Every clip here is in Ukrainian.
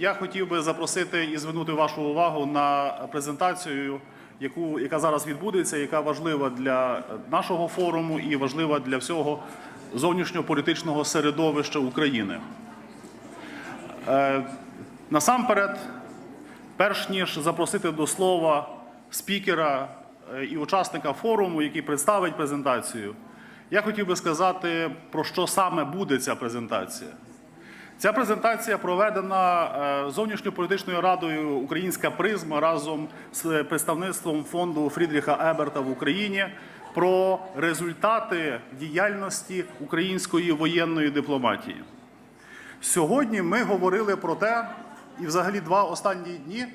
я хотів би запросити і звернути вашу увагу на презентацію, яку, яка зараз відбудеться, яка важлива для нашого форуму і важлива для всього зовнішньополітичного середовища України. Е, Насамперед, перш ніж запросити до слова спікера е, і учасника форуму, який представить презентацію, я хотів би сказати, про що саме буде ця презентація. Ця презентація проведена е, зовнішньополітичною радою Українська призма разом з представництвом фонду Фрідріха Еберта в Україні про результати діяльності української воєнної дипломатії. Сьогодні ми говорили про те, і взагалі два останні дні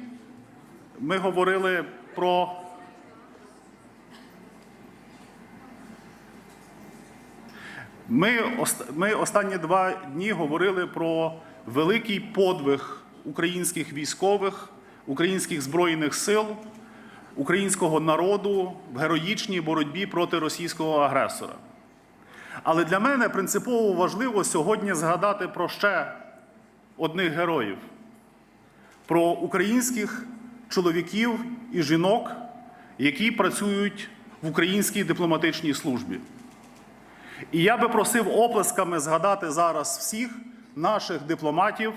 ми говорили про Ми, ми останні два дні говорили про великий подвиг українських військових, українських збройних сил, українського народу в героїчній боротьбі проти російського агресора. Але для мене принципово важливо сьогодні згадати про ще одних героїв: про українських чоловіків і жінок, які працюють в українській дипломатичній службі. І я би просив оплесками згадати зараз всіх наших дипломатів,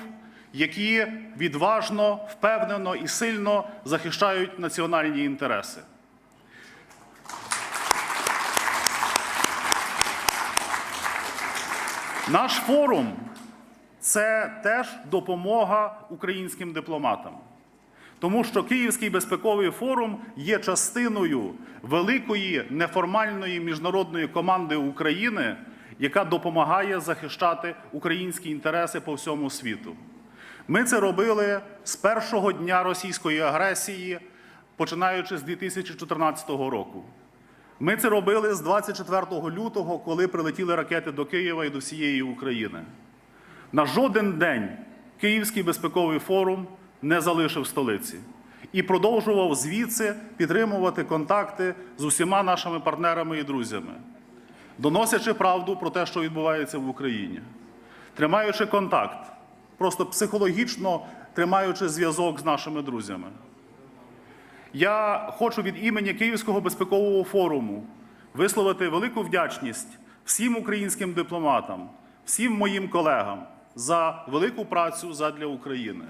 які відважно, впевнено і сильно захищають національні інтереси. Наш форум це теж допомога українським дипломатам. Тому що Київський безпековий форум є частиною великої неформальної міжнародної команди України, яка допомагає захищати українські інтереси по всьому світу. Ми це робили з першого дня російської агресії, починаючи з 2014 року. Ми це робили з 24 лютого, коли прилетіли ракети до Києва і до всієї України. На жоден день Київський безпековий форум не залишив столиці і продовжував звідси підтримувати контакти з усіма нашими партнерами і друзями, доносячи правду про те, що відбувається в Україні, тримаючи контакт, просто психологічно тримаючи зв'язок з нашими друзями. Я хочу від імені Київського безпекового форуму висловити велику вдячність всім українським дипломатам, всім моїм колегам за велику працю задля України.